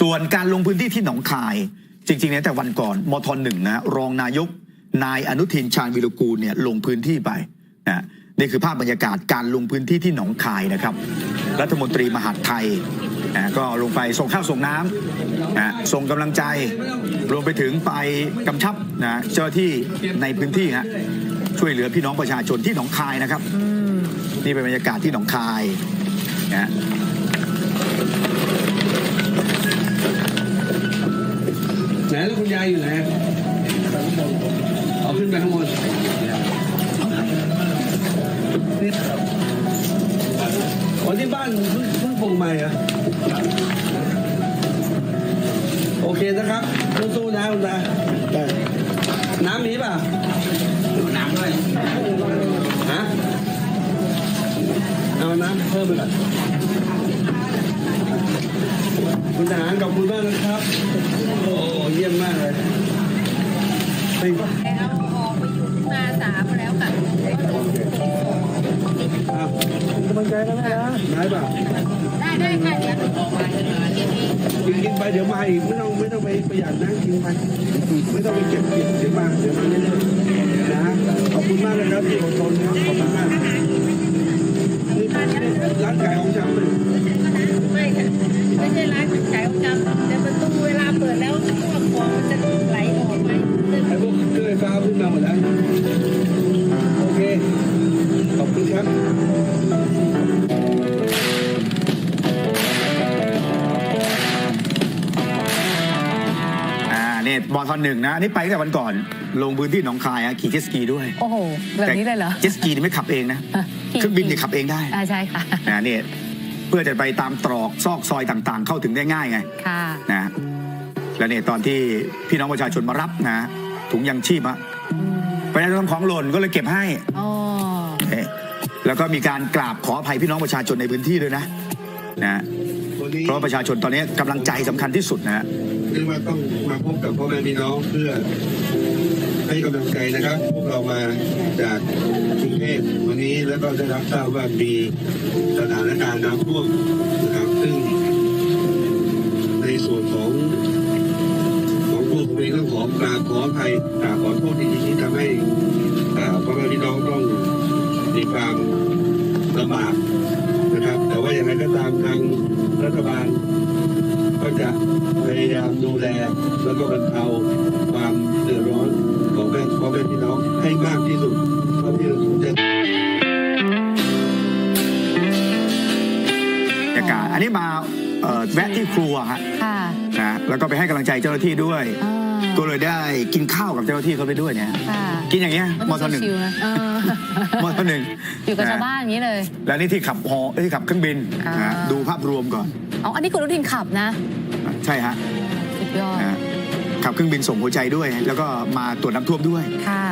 ส่วนการลงพื้นที่ที่หนองคาย จริงๆเนี่ยแต่วันก่อนมทหนึ่งนะรองนายก นายอนุทินชาญวิรุกูลเนี่ยลงพื้นที่ไปนะนี่คือภาพบรรยากาศการลงพื้นที่ที่หนองคายนะครับ รัฐมนตรีมหาดไทยนะก็ลงไปส่งข้าวส่งน้ำนะส่งกำลังใจ รวมไปถึงไปกำชับนะเจ้าที่ในพื้นที่ฮะช่วยเหลือพี่น้องประชาชนที่หนองคายนะครับ นี่เป็นบรรยากาศที่หนองคายนะ แล้วคุณยายอยู่ไหนเอาขึ้นไปข้างบนนี่อ๋อที่บ้านเพิ่งเพิ่งปลูกใหม่เหรอะโอเคนะครับสู้ๆนะคุณตาได้น้ำมีป่ะน้ำด้วยฮะเอาน้ำเพิ่มไปก่อนคุณทหารขอบคุณมากนะครับโอ้ เยี่ยมมากเลยเฮ้ยแล้วออกไปอยู่ที่มาสามแล้วค่ะอ้าวกำลังใจกันนะได้ป่ะได้ได้ค่ะเดี๋ยวหนูออกมาจะมาที่นี่กินกินไปเดี๋ยวมาอีกไม่ต้องไม่ต้องไปประหยัดนะกินไปไม่ต้องไปเก็บเก็บเดี๋ยวมาเดี๋ยวมาเรื่อยๆนะขอบคุณมากนะครับที่อดทนนะครับขอบคุณมากนี่ร้านขายของชำเลยไม่ค่ะไม่ใช่ร้านขายของชำแต่ประตูเวลาเปิดแล้ว เครื่องไฟฟ้าขึ้นมาหมดแล้วโอเค ขอบคุณครับอ่าเนี่ยมทหนึ่งนะอันนี่ไปตั้งแต่วันก่อน ลงพื้นที่หนองคายฮะขี่เจ็ตสกีด้วย โอ้โห แบบนี้เลยเหรอแต่เจ็ตสกีนี่ไม่ขับเองนะขี่เครื่องบินเนี่ยขับเองได้อ่าใช่ค่ะนะเนี่ยเพื่อจะไปตามตรอกซอกซอยต่างๆ เข้าถึงได้ง่ายไง ค่ะนะแล้วเนี่ยตอนที่พี่น้องประชาชนมารับนะ ถุงยังชีพอะอืมประชาชนของหล่นก็เลยเก็บให้อ๋อเอ๊ะแล้วก็มีการกราบขออภัยพี่น้องประชาชนในพื้นที่ด้วยนะนะวันนี้เพราะว่าประชาชนตอนนี้กำลังใจสำคัญที่สุดนะฮะ เรียกว่าต้องมาพบกับพ่อแม่พี่น้องเพื่อให้กำลังใจนะครับพวกเรามาจากกรุงเทพวันนี้แล้วก็ได้รับทราบว่ามีสถานการณ์น้ำท่วมนะครับซึ่งในส่วนของของ ภัยกราบขอโทษจริงๆที่ทำให้อ่าพ่อแม่พี่น้องต้องมีความลำบากนะครับ แต่ว่าอย่างไรก็ตามทางรัฐบาล ก็จะพยายามดูแลแล้วก็บรรเทาความเดือดร้อนของแม่พ่อแม่พี่น้องให้มากที่สุดเท่าที่จะบรรยากาศอันนี้มาเอ่อแวะที่ครัวฮะค่ะนะแล้วก็ไปให้กำลังใจเจ้าหน้าที่ด้วยอ่า ก็เลยได้กินข้าวกับเจ้าหน้าที่เขาไปด้วยเนี่ย ค่ะกินอย่างเงี้ยมแล้วทหนึ่งชิวๆนะเออมทหนึ่งอยู่กับชาวบ้านอย่างนี้เลย แล้วนี่ที่ขับฮอเอ้ยขับเครื่องบินอ่า นะดูภาพรวมก่อน อ๋ออันนี้คุณอนุทินขับนะใช่ฮะสุดยอดนะขับเครื่องบินส่งหัวใจด้วย แล้วก็มาตรวจน้ำท่วมด้วย ค่ะ